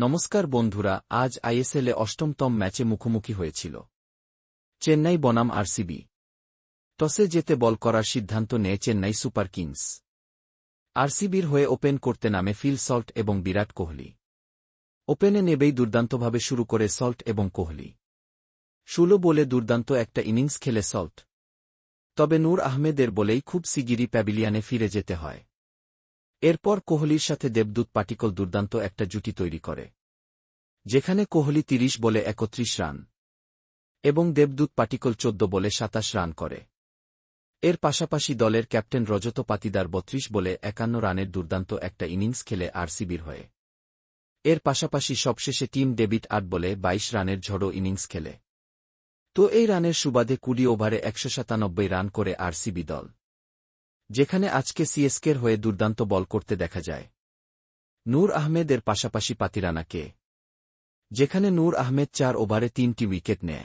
নমস্কার বন্ধুরা, আজ আইএসএলে অষ্টমতম ম্যাচে মুখোমুখি হয়েছিল। চেন্নাই বনাম আরসিবি। টসে যেতে বল করার সিদ্ধান্ত নেয় চেন্নাই সুপার কিংস। আরসিবির হয়ে ওপেন করতে নামে ফিল সল্ট এবং বিরাট কোহলি। ওপেনে নেবেই দুর্দান্তভাবে শুরু করে সল্ট এবং কোহলি। ষোলো বলে দুর্দান্ত একটা ইনিংস খেলে সল্ট। তবে নূর আহমেদের বলেই খুব সিগিরি প্যাভিলিয়ানে ফিরে যেতে হয়। এরপর কোহলির সাথে দেবদূত পাটিকল দুর্দান্ত একটা জুটি তৈরি করে, যেখানে কোহলি তিরিশ বলে একত্রিশ রান এবং দেবদূত পাটিকল চোদ্দ বলে সাতাশ রান করে। এর পাশাপাশি দলের ক্যাপ্টেন রজত পাতিদার বত্রিশ বলে একান্ন রানের দুর্দান্ত একটা ইনিংস খেলে আরসিবির হয়ে। এর পাশাপাশি সবশেষে টিম ডেবিট আট বলে বাইশ রানের ঝড়ো ইনিংস খেলে। তো এই রানের সুবাদে কুড়ি ওভারে একশো সাতানব্বই রান করে আরসিবি দল। যেখানে আজকে সিএসকের হয়ে দুর্দান্ত বল করতে দেখা যায়। নূর আহমেদের পাশাপাশি পাতিরানাকে। যেখানে নূর আহমেদ চার ওভারে তিনটি উইকেট নেয়।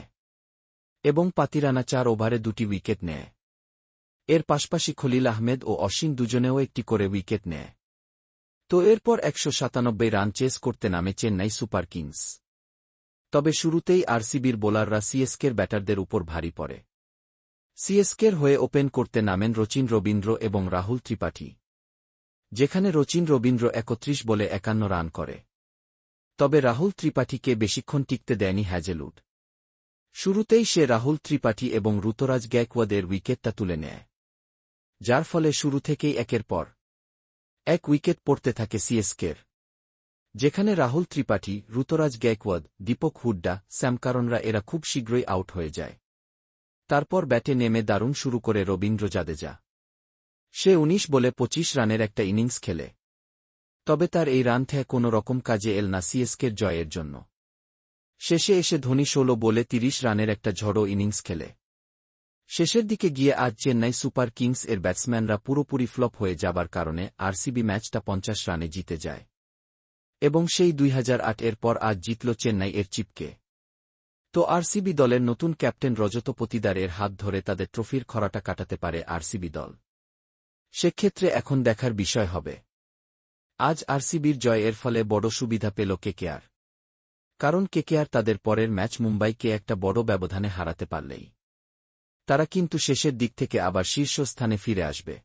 এবং পাতিরানা চার ওভারে দুটি উইকেট নেয়। এর পাশাপাশি খলিল আহমেদ ও অসীম দুজনেও একটি করে উইকেট নেয়। তো এরপর একশো সাতানব্বই রান চেস করতে নামে চেন্নাই সুপার কিংস। তবে শুরুতেই আরসিবির বোলাররা সিএসকের ব্যাটারদের উপর ভারী পড়ে। সিএসকের হয়ে ওপেন করতে নামেন রচিন রবীন্দ্র এবং রাহুল ত্রিপাঠী, যেখানে রচিন রবীন্দ্র একত্রিশ বলে একান্ন রান করে। তবে রাহুল ত্রিপাঠীকে বেশিক্ষণ টিকতে দেয়নি হ্যাজেলুড শুরুতেই সে রাহুল ত্রিপাঠী এবং ঋতুরাজ গ্যাকওয়াদের উইকেটটা তুলে নেয়, যার ফলে শুরু থেকেই একের পর এক উইকেট পড়তে থাকে সিএসকের, যেখানে রাহুল ত্রিপাঠী, ঋতুরাজ গ্যাকওয়াদ, দীপক হুড্ডা স্যামকারনরা এরা খুব শীঘ্রই আউট হয়ে যায়। তারপর ব্যাটে নেমে দারুণ শুরু করে রবীন্দ্র জাদেজা। সে ১৯ বলে ২৫ রানের একটা ইনিংস খেলে। তবে তার এই রান থেকে কোনো রকম কাজে এল না সিএসকের জয়ের জন্য। শেষে এসে ধোনি ষোলো বলে ৩০ রানের একটা ঝড়ো ইনিংস খেলে। শেষের দিকে গিয়ে আজ চেন্নাই সুপার কিংস এর ব্যাটসম্যানরা পুরোপুরি ফ্লপ হয়ে যাবার কারণে আরসিবি ম্যাচটা পঞ্চাশ রানে জিতে যায়। এবং সেই দুই হাজার আট এর পর আজ জিতল চেন্নাই এর চিপকে। তো আরসিবি দলের নতুন ক্যাপ্টেন রজত পতিদারের হাত ধরে তাদের ট্রফির খরাটা কাটাতে পারে আরসিবি দল। সেক্ষেত্রে এখন দেখার বিষয় হবে। আজ আরসিবির জয় এর ফলে বড় সুবিধা পেল কেকেআর। কারণ কেকেআর তাদের পরের ম্যাচ মুম্বাইকে একটা বড় ব্যবধানে হারাতে পারলেই। তারা কিন্তু শেষের দিক থেকে আবার শীর্ষস্থানে ফিরে আসবে।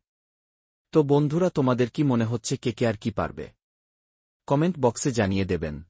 তো বন্ধুরা, তোমাদের কি মনে হচ্ছে কেকেআর কি পারবে? কমেন্ট বক্সে জানিয়ে দেবেন।